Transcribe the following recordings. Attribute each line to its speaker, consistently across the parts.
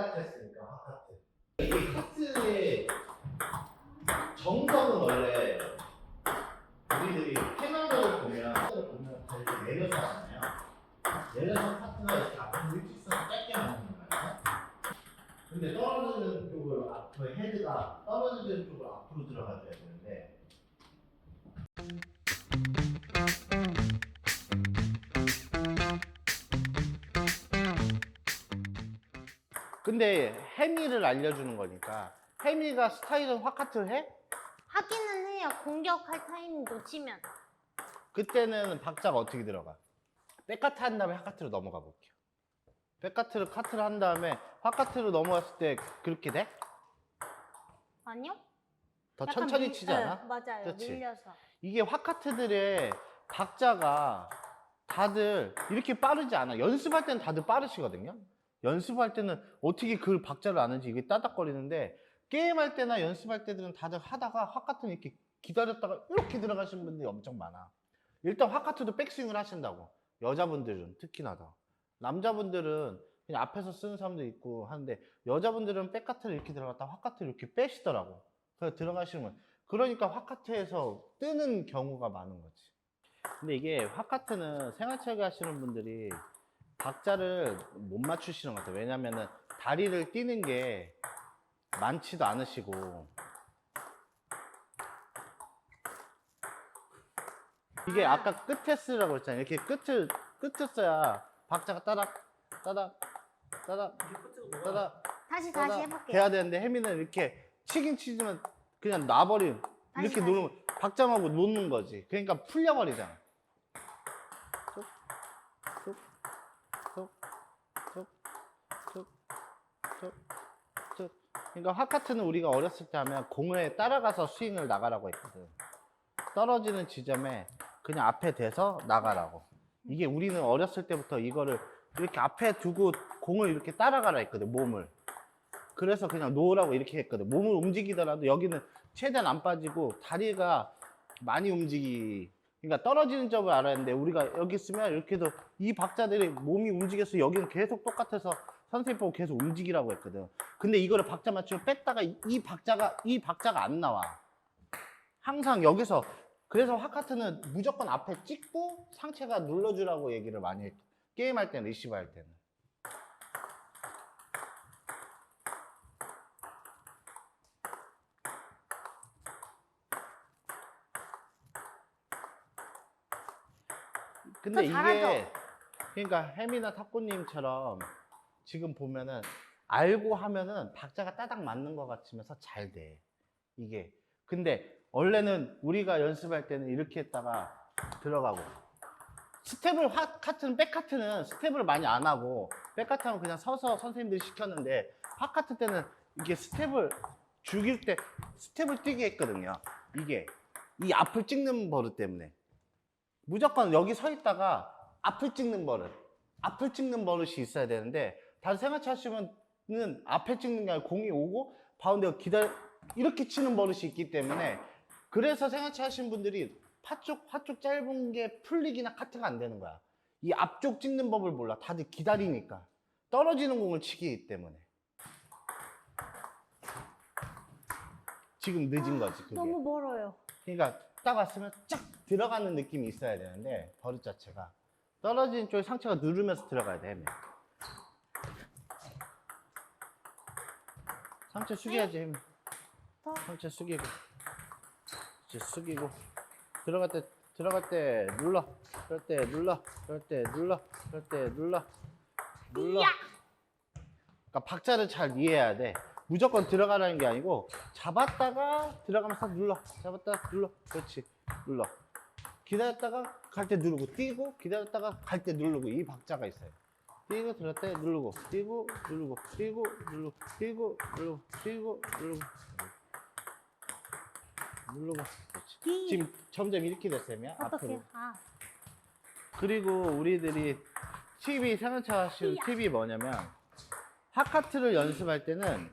Speaker 1: 했으니까 화카트. 근데 해미를 알려주는 거니까 해미가 스타일은 화카트 해?
Speaker 2: 하기는 해요. 공격할 타임 놓치면.
Speaker 1: 그때는 박자가 어떻게 들어가? 백카트 한 다음에 화카트로 넘어가 볼게요. 백카트를 카트를 한 다음에 화카트로 넘어갔을 때 그렇게 돼?
Speaker 2: 아니요?
Speaker 1: 더
Speaker 2: 약간
Speaker 1: 천천히
Speaker 2: 밀-
Speaker 1: 치지 않아?
Speaker 2: 네, 맞아요.
Speaker 1: 그치?
Speaker 2: 밀려서.
Speaker 1: 이게 화카트들의 박자가 다들 이렇게 빠르지 않아. 연습할 때는 다들 빠르시거든요. 연습할 때는 어떻게 그 박자를 아는지 이게 따닥거리는데 게임할 때나 연습할 때들은 다들 하다가 화카트는 이렇게 기다렸다가 이렇게 들어가시는 분들이 엄청 많아. 일단 화카트도 백스윙을 하신다고. 여자분들은 특히나 더. 남자분들은 그냥 앞에서 쓰는 사람도 있고 하는데 여자분들은 백카트를 이렇게 들어갔다 화카트를 이렇게 빼시더라고. 그래서 들어가시면 그러니까 화카트에서 뜨는 경우가 많은 거지. 근데 이게 화카트는 생활체육 하시는 분들이 박자를 못 맞추시는 것 같아요. 왜냐면은 다리를 뛰는 게 많지도 않으시고 이게 아까 끝에 쓰라고 했잖아요. 이렇게 끝을 끝을 써야 박자가 따닥 따닥 따닥 따닥
Speaker 2: 다시 다시 해볼게요.
Speaker 1: 돼야 되는데 혜미는 이렇게 치긴 치지만 그냥 놔버린
Speaker 2: 다시,
Speaker 1: 이렇게
Speaker 2: 다시.
Speaker 1: 누르면 박자하고 놓는 거지. 그러니까 풀려버리잖아. 툭, 툭, 툭, 툭, 툭, 툭, 툭. 그러니까 화카트는 우리가 어렸을 때 하면 공에 따라가서 스윙을 나가라고 했거든. 떨어지는 지점에 그냥 앞에 대서 나가라고. 이게 우리는 어렸을 때부터 이거를 이렇게 앞에 두고 공을 이렇게 따라가라 했거든, 몸을. 그래서 그냥 놓으라고 이렇게 했거든. 몸을 움직이더라도 여기는 최대한 안 빠지고 다리가 많이 움직이. 그러니까 떨어지는 점을 알아야 하는데 우리가 여기 있으면 이렇게 해도 이 박자들이 몸이 움직여서 여기는 계속 똑같아서 선생님 보고 계속 움직이라고 했거든. 근데 이거를 박자 맞추면 뺐다가 이- 이 박자가 이 박자가 안 나와. 항상 여기서 그래서 화카트는 무조건 앞에 찍고 상체가 눌러주라고 얘기를 많이 해. 게임할 때는 리시브 할 때는. 근데? 이게 그러니까 혜미나 탁구님처럼 지금 보면은 알고 하면은 박자가 따닥 맞는 것 같으면서 잘 돼. 이게. 근데 원래는 우리가 연습할 때는 이렇게 했다가 들어가고 스텝을 화 카트는 백 카트는 스텝을 많이 안 하고 백 카트는 그냥 서서 선생님들이 시켰는데 화 카트 때는 이게 스텝을 죽일 때 스텝을 뛰게 했거든요. 이게 이 앞을 찍는 버릇 때문에 무조건 여기 서 있다가 앞을 찍는 버릇 앞을 찍는 버릇이 있어야 되는데 다른 생활치 하시면은 앞에 찍는 게 아니라 공이 오고 바운드가 기다려 이렇게 치는 버릇이 있기 때문에 그래서 생활치 하시는 분들이 파쪽 파쪽 짧은 게 풀리기나 카트가 안 되는 거야. 이 앞쪽 찍는 법을 몰라. 다들 기다리니까. 떨어지는 공을 치기 때문에. 지금 늦은 거지 그게.
Speaker 2: 너무 멀어요.
Speaker 1: 그러니까 딱 왔으면 쫙 들어가는 느낌이 있어야 되는데 버릇 자체가. 떨어지는 쪽에 상체가 누르면서 들어가야 돼. 혜미. 상체 숙여야지.
Speaker 2: 더.
Speaker 1: 상체 숙이고 이제 숙이고 들어갈 때 들어갈 때 눌러 그럴 때 눌러 그럴 때 눌러 그럴 때 눌러 눌러
Speaker 2: 야!
Speaker 1: 그러니까 박자를 잘 이해해야 돼. 무조건 들어가라는 게 아니고 잡았다가 들어가면서 눌러. 잡았다가 눌러. 그렇지. 눌러. 기다렸다가 갈 때 누르고 뛰고 기다렸다가 갈 때 누르고 이 박자가 있어요. 뛰고 때 누르고 뛰고 누르고 뛰고 누르고 뛰고 누르고 뛰고 누르고 누르고 그렇지.
Speaker 2: 이-
Speaker 1: 지금 점점 이렇게 됐어요.
Speaker 2: 어떻게?
Speaker 1: 앞으로.
Speaker 2: 아,
Speaker 1: 그리고 우리들이 TV 생활차 하시는
Speaker 2: 이야.
Speaker 1: 팁이 뭐냐면 하카트를 연습할 때는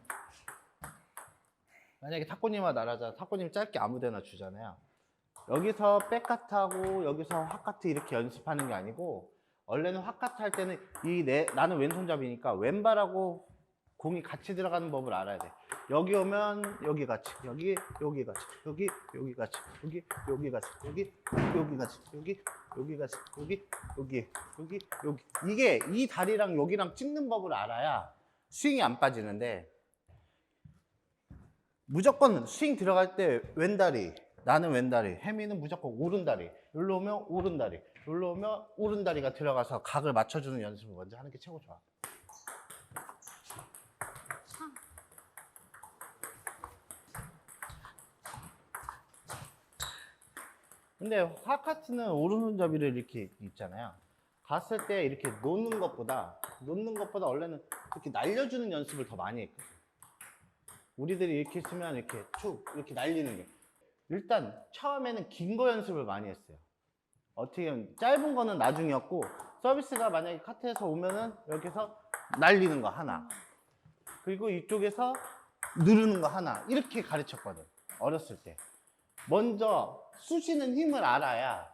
Speaker 1: 만약에 탁구님과 나라자 탁구님 짧게 아무데나 주잖아요 여기서 백카트하고 여기서 하카트 이렇게 연습하는 게 아니고 원래는 하카트 할 때는 이 내 나는 왼손잡이니까 왼발하고 공이 같이 들어가는 법을 알아야 돼. 여기 오면 여기 같이, 여기 여기 같이, 여기 여기 같이, 여기 여기 같이, 여기 여기 같이, 여기 여기 같이, 여기 여기 여기 여기 이게 이 다리랑 여기랑 찍는 법을 알아야 스윙이 안 빠지는데 무조건 스윙 들어갈 때 왼다리, 나는 왼다리, 혜미는 무조건 오른다리. 여기로 오면 오른다리, 여기로 오면 오른다리가 들어가서 각을 맞춰주는 연습을 먼저 하는 게 최고 좋아. 근데 화카트는 오른손잡이를 이렇게 있잖아요. 갔을 때 이렇게 놓는 것보다 놓는 것보다 원래는 이렇게 날려주는 연습을 더 많이 했거든. 우리들이 이렇게 쓰면 이렇게 쭉 이렇게 날리는 게 일단 처음에는 긴 거 연습을 많이 했어요. 어떻게 보면 짧은 거는 나중이었고 서비스가 만약에 카트에서 오면은 여기서 날리는 거 하나. 그리고 이쪽에서 누르는 거 하나. 이렇게 가르쳤거든 어렸을 때. 먼저 쑤시는 힘을 알아야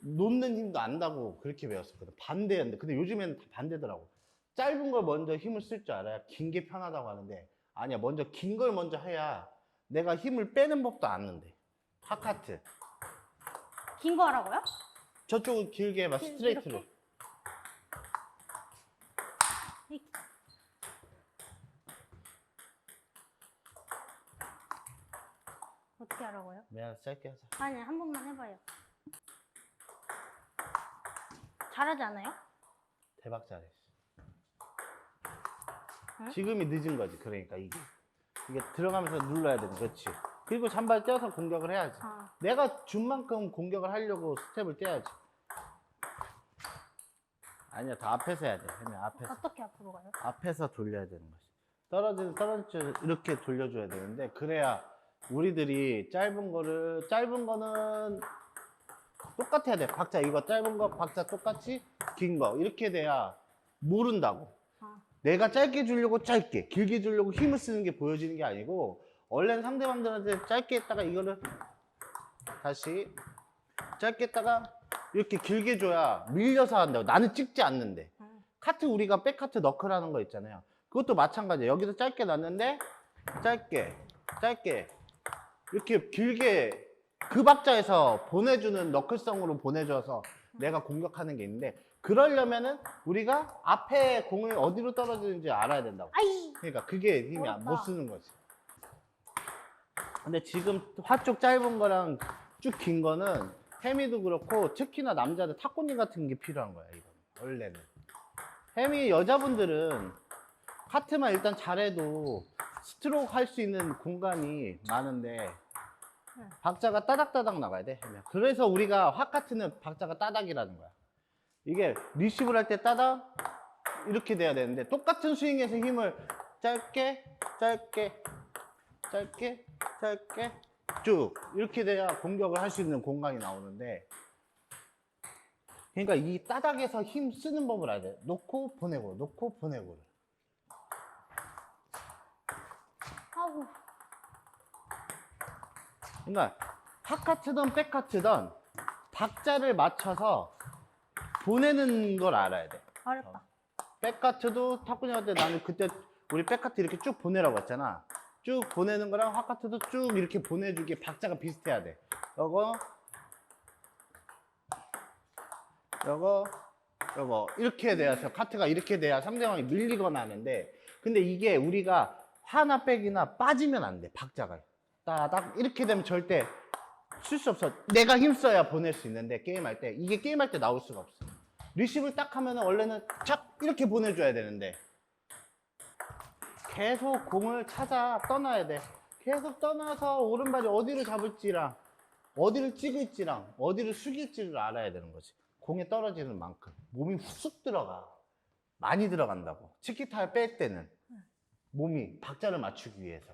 Speaker 1: 놓는 힘도 안다고 그렇게 배웠었거든 반대였는데. 근데 요즘에는 다 반대더라고. 짧은 걸 먼저 힘을 쓸 줄 알아야 긴 게 편하다고 하는데 아니야 먼저 긴 걸 먼저 해야 내가 힘을 빼는 법도 아는데. 하카트
Speaker 2: 긴 거 하라고요?
Speaker 1: 저쪽은 길게 해봐
Speaker 2: 길-
Speaker 1: 스트레이트로
Speaker 2: 이렇게? 이- 어떻게 하라고요?
Speaker 1: 내가 짧게 하자
Speaker 2: 아니 한 번만 해봐요. 잘하지 않아요?
Speaker 1: 대박 잘했어
Speaker 2: 응?
Speaker 1: 지금이 늦은 거지 그러니까 이게 이게 들어가면서 눌러야 되는 그렇지 그리고 잔발 떼어서 공격을 해야지
Speaker 2: 아,
Speaker 1: 내가 준 만큼 공격을 하려고 스텝을 떼야지 아니야 더 앞에서 해야 돼 혜미 앞에서
Speaker 2: 어떻게 앞으로 가요?
Speaker 1: 앞에서 돌려야 되는 거지. 떨어지는 떨어져 이렇게 돌려줘야 되는데 그래야 우리들이 짧은 거를 짧은 거는 똑같아야 돼. 박자 이거 짧은 거 박자 똑같이 긴 거 이렇게 돼야 모른다고.
Speaker 2: 아,
Speaker 1: 내가 짧게 주려고 짧게, 길게 주려고 힘을 쓰는 게 보여지는 게 아니고 원래는 상대방들한테 짧게 했다가 이거를 다시 짧게 했다가 이렇게 길게 줘야 밀려서 한다고. 나는 찍지 않는데.
Speaker 2: 음.
Speaker 1: 카트 우리가 백카트 너클하는 거 있잖아요. 그것도 마찬가지예요. 여기서 짧게 놨는데 짧게, 짧게 이렇게 길게 그 박자에서 보내주는 너클성으로 보내줘서 내가 공격하는 게 있는데 그러려면은 우리가 앞에 공을 어디로 떨어지는지 알아야 된다고.
Speaker 2: 아이
Speaker 1: 그러니까 그게 힘이 안-. 못 쓰는 거지. 근데 지금 화쪽 짧은 거랑 쭉 긴 거는 혜미도 그렇고 특히나 남자들 탁구님 같은 게 필요한 거야 이거 원래는. 혜미 여자분들은 카트만 일단 잘해도 스트로크 할 수 있는 공간이 많은데
Speaker 2: 응.
Speaker 1: 박자가 따닥따닥 나가야 돼 혜미야. 그래서 우리가 화카트는 박자가 따닥이라는 거야. 이게 리시브를 할 때 따닥 이렇게 돼야 되는데 똑같은 스윙에서 힘을 짧게 짧게 짧게 짧게 쭉 이렇게 돼야 공격을 할 수 있는 공간이 나오는데 그러니까 이 따닥에서 힘 쓰는 법을 알아야 돼 놓고 보내고 놓고 보내고
Speaker 2: 아우
Speaker 1: 그러니까 핫카트든 백카트든 박자를 맞춰서 보내는 걸 알아야 돼
Speaker 2: 어렵다.
Speaker 1: 백카트도 탁구님한테 나는 그때 우리 백카트 이렇게 쭉 보내라고 했잖아. 쭉 보내는 거랑 핫카트도 쭉 이렇게 보내주기 박자가 비슷해야 돼. 요거, 요거, 요거 이렇게 돼야 카트가 이렇게 돼야 상대방이 밀리거나 하는데 근데 이게 우리가 하나 백이나 빠지면 안 돼. 박자가 따닥 이렇게 되면 절대 쓸 수 없어. 내가 힘써야 보낼 수 있는데 게임할 때 이게 게임할 때 나올 수가 없어. 리시브를 딱 하면은 원래는 착 이렇게 보내줘야 되는데 계속 공을 찾아 떠나야 돼. 계속 떠나서 오른발이 어디로 잡을지랑 어디를 찍을지랑 어디를 숙일지를 알아야 되는 거지. 공에 떨어지는 만큼 몸이 훅 들어가. 많이 들어간다고. 치키타를 뺄 때는 몸이 박자를 맞추기 위해서.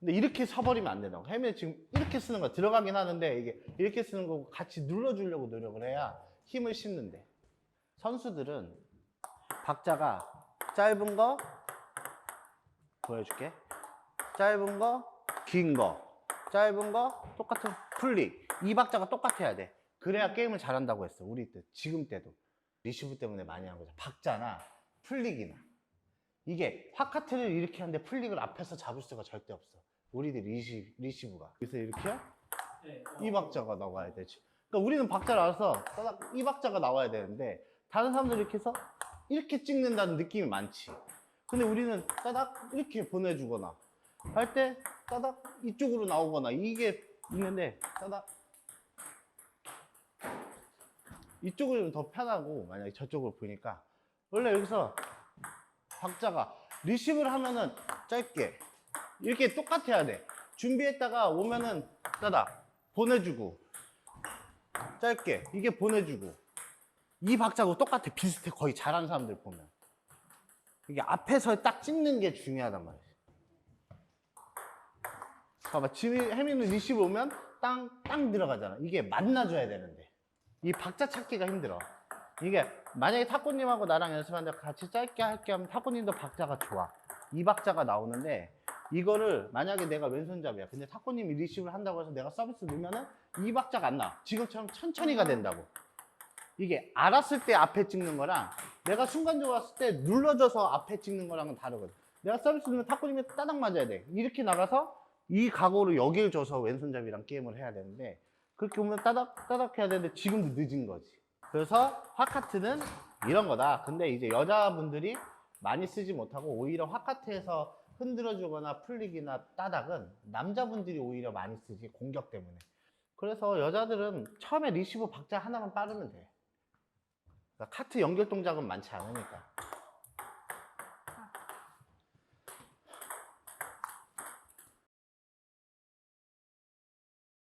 Speaker 1: 근데 이렇게 서버리면 안 된다고. 혜미 지금 이렇게 쓰는 거 들어가긴 하는데 이게 이렇게 쓰는 거고 같이 눌러주려고 노력을 해야 힘을 싣는데. 선수들은 박자가 짧은 거 보여줄게. 짧은 거, 긴 거, 짧은 거, 똑같은 플릭. 이 박자가 똑같아야 돼. 그래야 게임을 잘한다고 했어. 우리 때, 지금 때도. 리시브 때문에 많이 한 거죠. 박자나 플릭이나. 이게 화카트를 이렇게 하는데 플릭을 앞에서 잡을 수가 절대 없어. 우리들 리시, 리시브가. 그래서 이렇게
Speaker 3: 네. 어.
Speaker 1: 이 박자가 나와야 되지. 그러니까 우리는 박자를 알아서 이 박자가 나와야 되는데 다른 사람들 이렇게 해서 이렇게 찍는다는 느낌이 많지. 근데 우리는 따닥 이렇게 보내주거나 할 때 따닥 이쪽으로 나오거나 이게 있는데 따닥 이쪽을 좀더 편하고 만약에 저쪽을 보니까 원래 여기서 박자가 리시브를 하면은 짧게 이렇게 똑같아야 돼. 준비했다가 오면은 따닥 보내주고 짧게 이게 보내주고 이 박자하고 똑같아. 비슷해. 거의 잘하는 사람들 보면 이게 앞에서 딱 찍는 게 중요하단 말이야 봐봐 지미 혜미는 리시브 오면 땅 땅 들어가잖아. 이게 만나줘야 되는데. 이 박자 찾기가 힘들어. 이게 만약에 타코님하고 나랑 연습하는데 같이 짧게 할게 하면 타코님도 박자가 좋아. 이 박자가 나오는데 이거를 만약에 내가 왼손잡이야. 근데 타코님이 리시브를 한다고 해서 내가 서비스 넣으면은 이 박자가 안 나와. 지금처럼 천천히가 된다고 이게 알았을 때 앞에 찍는 거랑 내가 순간적으로 왔을 때 눌러져서 앞에 찍는 거랑은 다르거든. 내가 서비스 넣으면 타코님이 따닥 맞아야 돼. 이렇게 나가서 이 각오로 여길 줘서 왼손잡이랑 게임을 해야 되는데 그렇게 보면 따닥 따닥 해야 되는데 지금도 늦은 거지. 그래서 화카트는 이런 거다. 근데 이제 여자분들이 많이 쓰지 못하고 오히려 화카트에서 흔들어 주거나 플릭이나 따닥은 남자분들이 오히려 많이 쓰지 공격 때문에. 그래서 여자들은 처음에 리시브 박자 하나만 빠르면 돼 그러니까 카트 연결 동작은 많지 않으니까